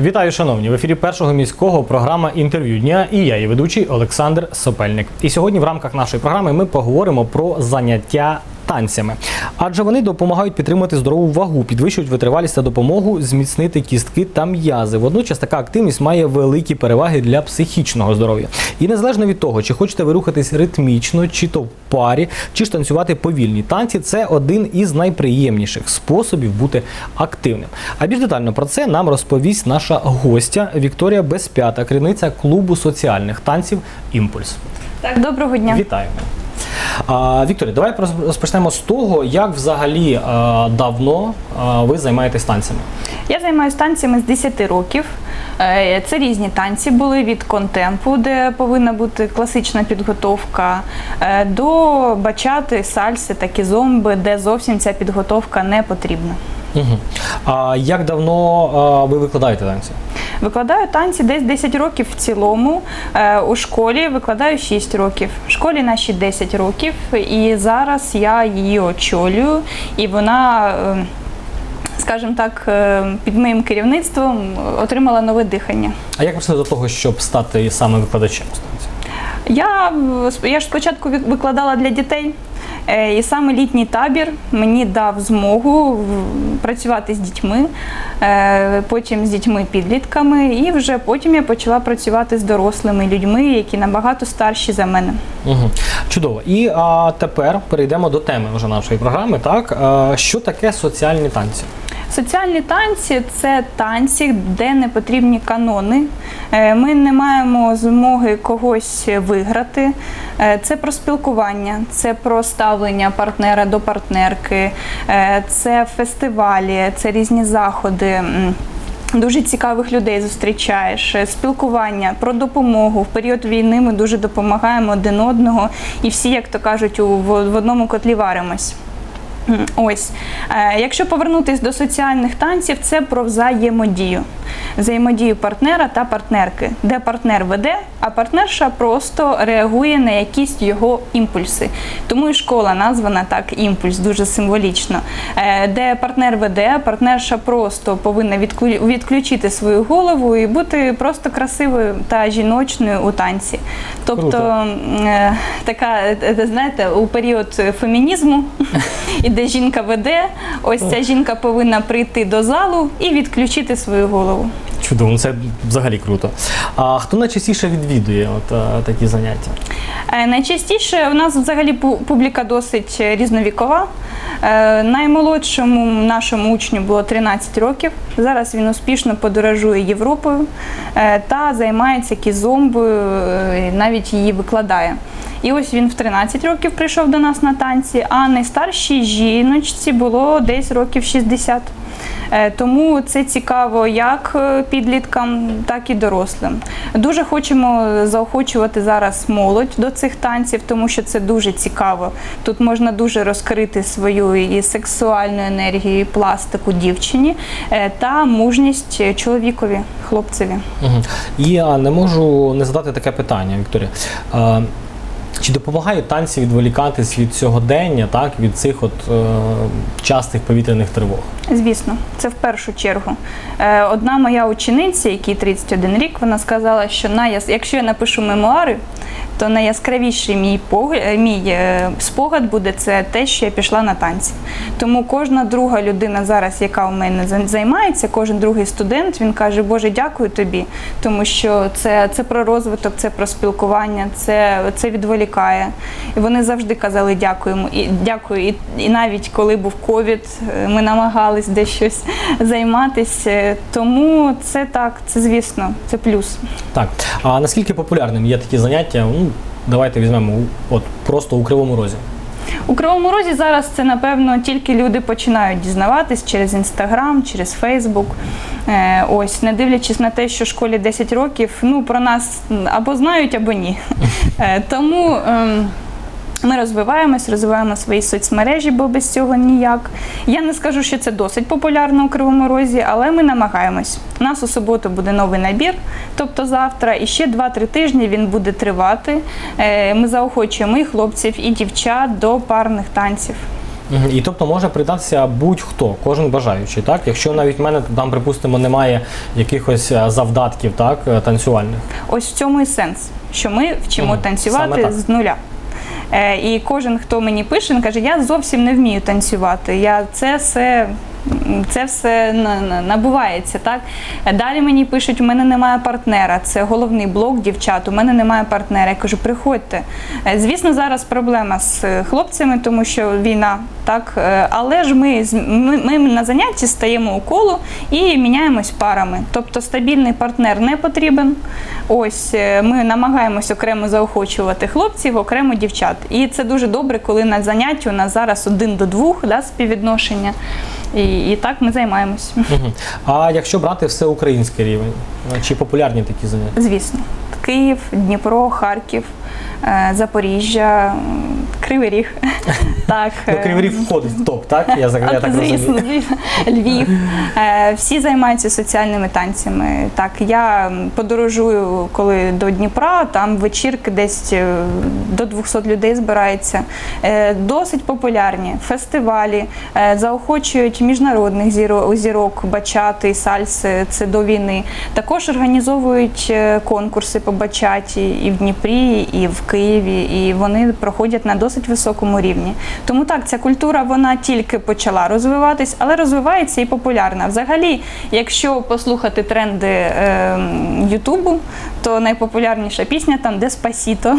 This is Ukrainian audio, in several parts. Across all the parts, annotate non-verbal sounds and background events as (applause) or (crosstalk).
Вітаю, шановні! В ефірі першого міського програма інтерв'ю дня і я, її ведучий Олександр Сопельник. І сьогодні в рамках нашої програми ми поговоримо про заняття танцями, адже вони допомагають підтримати здорову вагу, підвищують витривалість та допомогу зміцнити кістки та м'язи. Водночас така активність має великі переваги для психічного здоров'я. І незалежно від того, чи хочете ви рухатись ритмічно, чи то в парі, чи ж танцювати повільні танці, це один із найприємніших способів бути активним. А більш детально про це нам розповість наша гостя Вікторія Безпята, керівниця клубу соціальних танців Імпульс. Так, доброго дня. Вітаємо. Вікторія, давай роз- розпочнемо з того, як взагалі давно ви займаєтесь танцями. Я займаюся танцями з 10 років. Е, Це різні танці були від контемпу, де повинна бути класична підготовка, е, до бачати, сальси та кізомби, де зовсім ця підготовка не потрібна. Угу. А як давно ви викладаєте танці? Викладаю танці десь 10 років в цілому. Е, У школі викладаю 6 років. В школі наші 10 років, і зараз я її очолюю, і вона. е, Скажімо так, е, під моїм керівництвом отримала нове дихання. А як прийшли до того, щоб стати саме викладачем з танців? Я, я ж спочатку викладала для дітей, і саме літній табір мені дав змогу працювати з дітьми, е, потім з дітьми-підлітками, і вже потім я почала працювати з дорослими людьми, які набагато старші за мене. Угу. Чудово. І а, тепер перейдемо до теми вже нашої програми. Так, а, що таке соціальні танці? Соціальні танці це танці, де не потрібні канони. Е, Ми не маємо змоги когось виграти. Е, Це про спілкування, це про ставлення партнера до партнерки, е, це фестивалі, це різні заходи. Дуже цікавих людей зустрічаєш, спілкування про допомогу. В період війни ми дуже допомагаємо один одного, і всі, як то кажуть, в одному котлі варимось. Ось, Е, якщо повернутись до соціальних танців, це про взаємодію. Взаємодію партнера та партнерки, де партнер веде, а партнерша просто реагує на якісь його імпульси. Тому і школа названа так імпульс, дуже символічно. Е, Де партнер веде, партнерша просто повинна відключити свою голову і бути просто красивою та жіночною у танці. Тобто Круто. е, така, знаєте, у період фемінізму, (laughs) і де жінка веде, ось ця жінка повинна прийти до залу і відключити свою голову. Чудово, ну це взагалі круто. А хто найчастіше відвідує от, а, такі заняття? Е, Найчастіше у нас взагалі пу- публіка досить різновікова. Е, Наймолодшому нашому учню було 13 років. Зараз він успішно подорожує Європою е, та займається кізомбою, е, навіть її викладає. І ось він в 13 років прийшов до нас на танці, а найстаршій жіночці було десь років 60. Е, Тому це цікаво як е, підліткам, так і дорослим. Дуже хочемо заохочувати зараз молодь до цих танців, тому що це дуже цікаво. Тут можна дуже розкрити свою і сексуальну енергію, і пластику дівчині е, та мужність чоловікові, хлопцеві. Угу. Я не можу не задати таке питання, Вікторія. Чи допомагають танці відволікатись від сьогодення, так, від цих от е, частих повітряних тривог? Звісно, це в першу чергу. Е, Одна моя учениця, якій 31 рік, вона сказала, що на якщо я напишу мемуари, то найяскравіший мій пог- мій е, спогад буде це те, що я пішла на танці. Тому кожна друга людина зараз, яка у мене займається, кожен другий студент, він каже, Боже, дякую тобі, тому що це, це про розвиток, це про спілкування, це, це відволікає. І вони завжди казали дякуємо і дякую. І, і навіть коли був ковід, е, ми намагались десь щось займатися. Тому це так, це звісно, це плюс. Так. А наскільки популярним є такі заняття? Давайте візьмемо от, просто у Кривому Розі. У Кривому Розі зараз це напевно тільки люди починають дізнаватись через інстаграм, через Фейсбук. Ось, не дивлячись на те, що школі 10 років, ну про нас або знають, або ні. (laughs) Е, тому. Ми розвиваємось, розвиваємо свої соцмережі, бо без цього ніяк. Я не скажу, що це досить популярно у Кривому Розі, але ми намагаємось. У нас у суботу буде новий набір, тобто завтра, і ще 2-3 тижні він буде тривати. Е, Ми заохочуємо і хлопців, і дівчат до парних танців. І тобто може придатися будь-хто, кожен бажаючий, так? Якщо навіть в мене там, припустимо, немає якихось е, завдатків, так, е, танцювальних. Ось в цьому і сенс, що ми вчимо. Саме танцювати з нуля. Е, і кожен, хто мені пише, каже, я зовсім не вмію танцювати. Я це все. Це все на- на- набувається, так далі мені пишуть, у мене немає партнера. Це головний блок дівчат. У мене немає партнера. Я кажу, приходьте. Е, Звісно, зараз проблема з е, хлопцями, тому що війна, так е, але ж ми, ми, ми на занятті стаємо у коло і міняємось парами. Тобто стабільний партнер не потрібен. Ось ми намагаємось окремо заохочувати хлопців, окремо дівчат. І це дуже добре, коли на занятті у нас зараз один до двох да, співвідношення. І, і так ми займаємось. А якщо брати всеукраїнський рівень, е, чи популярні такі заняття? Звісно, Київ, Дніпро, Харків, Запоріжжя, Кривий Ріг. (laughs) Так, Ну, е, Кривий Ріг входить в топ, так? Я, я так розумію. Львів. Е, Всі займаються соціальними танцями. Так, я подорожую коли до Дніпра, там вечірки десь е, до 200 людей збирається. Е, Досить популярні фестивалі, е, заохочують міжнародних зірок, бачати, сальси, це до війни. Також організовують е, конкурси по бачаті і в Дніпрі, і в Києві, і вони проходять на досить високому рівні. Тому так, ця культура вона тільки почала розвиватись, але розвивається і популярна. Взагалі, якщо послухати тренди е, Ютубу, то найпопулярніша пісня там Деспасіто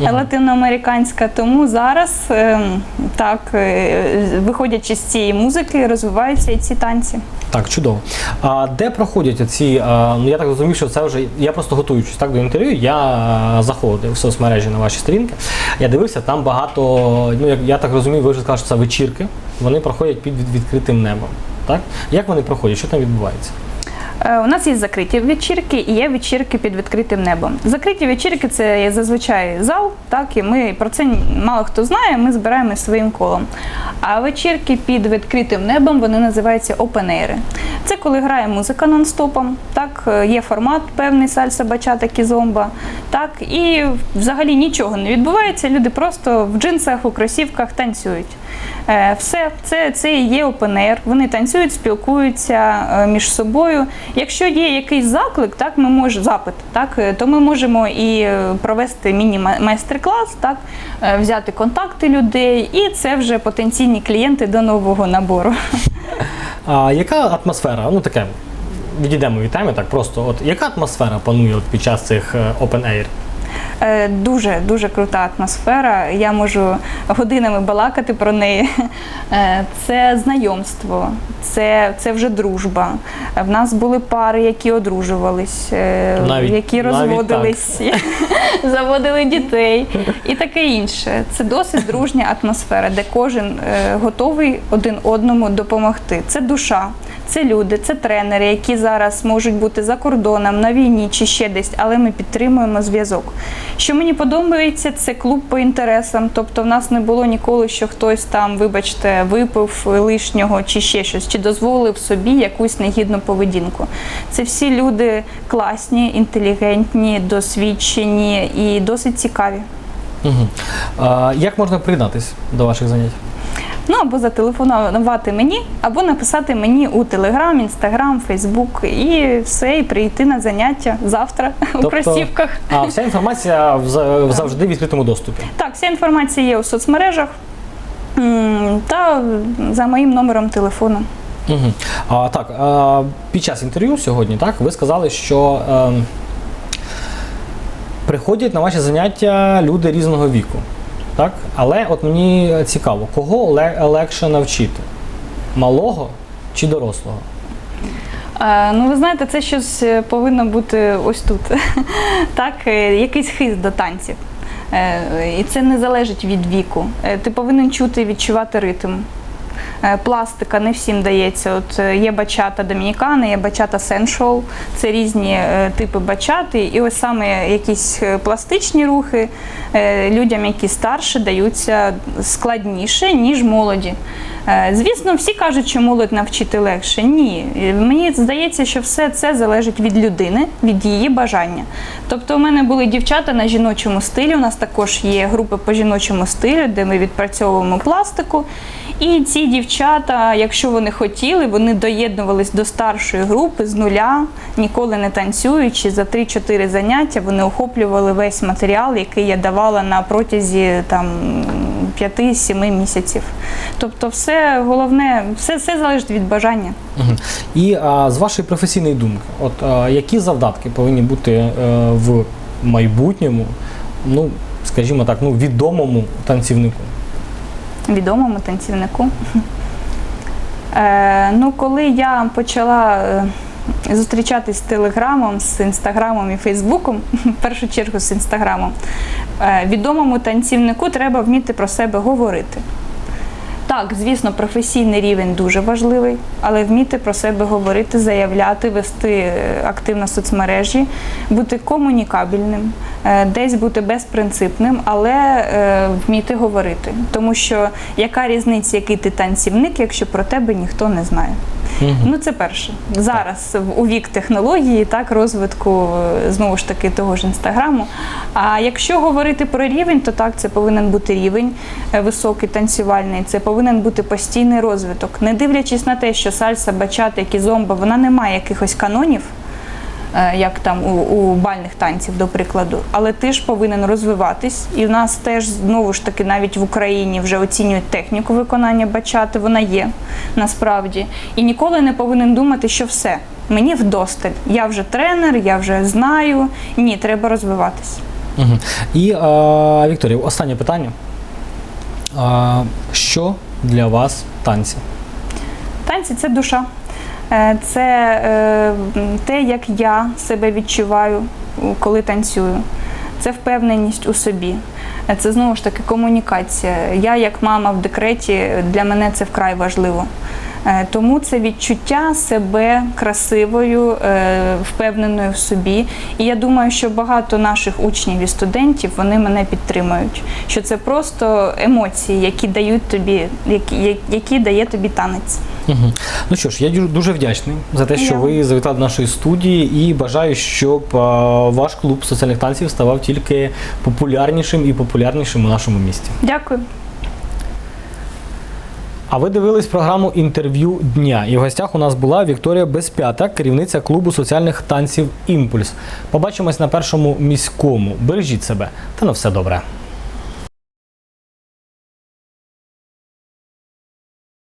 латиноамериканська. Тому зараз е, так, е, виходячи з цієї музики, розвиваються і ці танці. Так, чудово. А де проходять ці? Ну я так розумів, що це вже я просто готуючись так до інтерв'ю. Я е, заходив в соцмережі на ваші сторінки. Я дивився, там багато. Ну як я так розумію, ви вже сказали, що це вечірки. Вони проходять під від- відкритим небом. Так як вони проходять? Що там відбувається? Е, У нас є закриті вечірки і є вечірки під відкритим небом. Закриті вечірки це зазвичай зал, так і ми про це мало хто знає. Ми збираємо своїм колом. А вечірки під відкритим небом вони називаються опенейри. Це коли грає музика нон-стопом, так е, є формат певний сальса, бачата, кізомба, так і взагалі нічого не відбувається. Люди просто в джинсах, у кросівках танцюють. Е, Все, це, це і є air. Вони танцюють, спілкуються е, між собою. Якщо є якийсь заклик, так ми можемо запит, так е, то ми можемо і провести міні-майстер-клас, так взяти контакти людей, і це вже потенційні клієнти до нового набору. (laughs) А яка атмосфера? Ну таке. Відійдемо від теми, так просто. От яка атмосфера панує от під час цих open air? Е, Дуже дуже крута атмосфера. Я можу годинами балакати про неї. Е, Це знайомство, це, це вже дружба. В нас були пари, які одружувались, е, Навіть- які навіть розводились, (laughs) заводили дітей і таке інше. Це досить дружня атмосфера, де кожен готовий один одному допомогти. Це душа. Це люди, це тренери, які зараз можуть бути за кордоном, на війні чи ще десь, але ми підтримуємо зв'язок. Що мені подобається, це клуб по інтересам. Тобто, в нас не було ніколи, що хтось там, вибачте, випив лишнього чи ще щось, чи дозволив собі якусь негідну поведінку. Це всі люди класні, інтелігентні, досвідчені і досить цікаві. Угу. А, як можна приєднатись до ваших занять? Ну або зателефонувати мені, або написати мені у Телеграм, Інстаграм, Фейсбук і все, і прийти на заняття завтра у кросівках. А вся інформація в- (laughs) завжди в відкритому доступі. Так, вся інформація є у соцмережах та за моїм номером телефону. Угу. А, так, а, під час інтерв'ю сьогодні, так, ви сказали, що ем, приходять на ваші заняття люди різного віку. Так? Але от мені цікаво, кого легше навчити? Малого чи дорослого? Е, Ну, ви знаєте, це щось е, повинно бути ось тут. (laughs) Так, е, якийсь хист до танців. Е, І це не залежить від віку. Ти повинен чути і відчувати ритм. Е, Пластика не всім дається. От е, є бачата домінікани, є бачата сеншуал. Це різні е, типи бачати. І ось саме якісь пластичні рухи людям, які старше, даються складніше, ніж молоді. Звісно, всі кажуть, що молодь навчити легше. Ні, мені здається, що все це залежить від людини, від її бажання. Тобто, у мене були дівчата на жіночому стилі. У нас також є групи по жіночому стилю, де ми відпрацьовуємо пластику. І ці дівчата, якщо вони хотіли, вони доєднувались до старшої групи з нуля, ніколи не танцюючи. За 3-4 заняття вони охоплювали весь матеріал, який я давала на протязі там 5-7 місяців. Тобто, все головне, все, все залежить від бажання. І а, з вашої професійної думки, от а, які завдатки повинні бути е, в майбутньому, ну скажімо так, ну відомому танцівнику? відомому танцівнику. Е, ну, коли я почала е, зустрічатись з телеграмом, з інстаграмом і Фейсбуком, (laughs) в першу чергу з інстаграмом, е, відомому танцівнику треба вміти про себе говорити. Так, звісно, професійний рівень дуже важливий, але вміти про себе говорити, заявляти, вести е, активно соцмережі, бути комунікабельним, е, десь бути безпринципним, але е, вміти говорити. Тому що яка різниця, який ти танцівник, якщо про тебе ніхто не знає? Мгм. Ну, це перше. Зараз у вік технології, так, розвитку знову ж таки того ж інстаграму. А якщо говорити про рівень, то так, це повинен бути рівень високий танцювальний, це повинен бути постійний розвиток. Не дивлячись на те, що сальса, бачата, як і зомба, вона не має якихось канонів. е, Як там у, у бальних танців, до прикладу, але ти ж повинен розвиватись, і в нас теж знову ж таки навіть в Україні вже оцінюють техніку виконання бачати. Вона є насправді, і ніколи не повинен думати, що все мені вдосталь. Я вже тренер, я вже знаю. Ні, треба розвиватись. Мгм. І а, Вікторія, останнє питання. А, що для вас танці? Танці це душа. Е, Це е, те, як я себе відчуваю, коли танцюю. Це впевненість у собі. Е, Це знову ж таки комунікація. Я, як мама в декреті, для мене це вкрай важливо. Е, Тому це відчуття себе красивою, е, впевненою в собі. І я думаю, що багато наших учнів і студентів вони мене підтримують. Що це просто емоції, які дають тобі, які, які дає тобі танець. Мгм. Ну що ж, я дуже вдячний за те, що Я. ви завітали до нашої студії, і бажаю, щоб ваш клуб соціальних танців ставав тільки популярнішим і популярнішим у нашому місті. Дякую. А ви дивились програму інтерв'ю дня. І в гостях у нас була Вікторія Безп'ята, керівниця клубу соціальних танців Імпульс. Побачимось на першому міському. Бережіть себе та на все добре.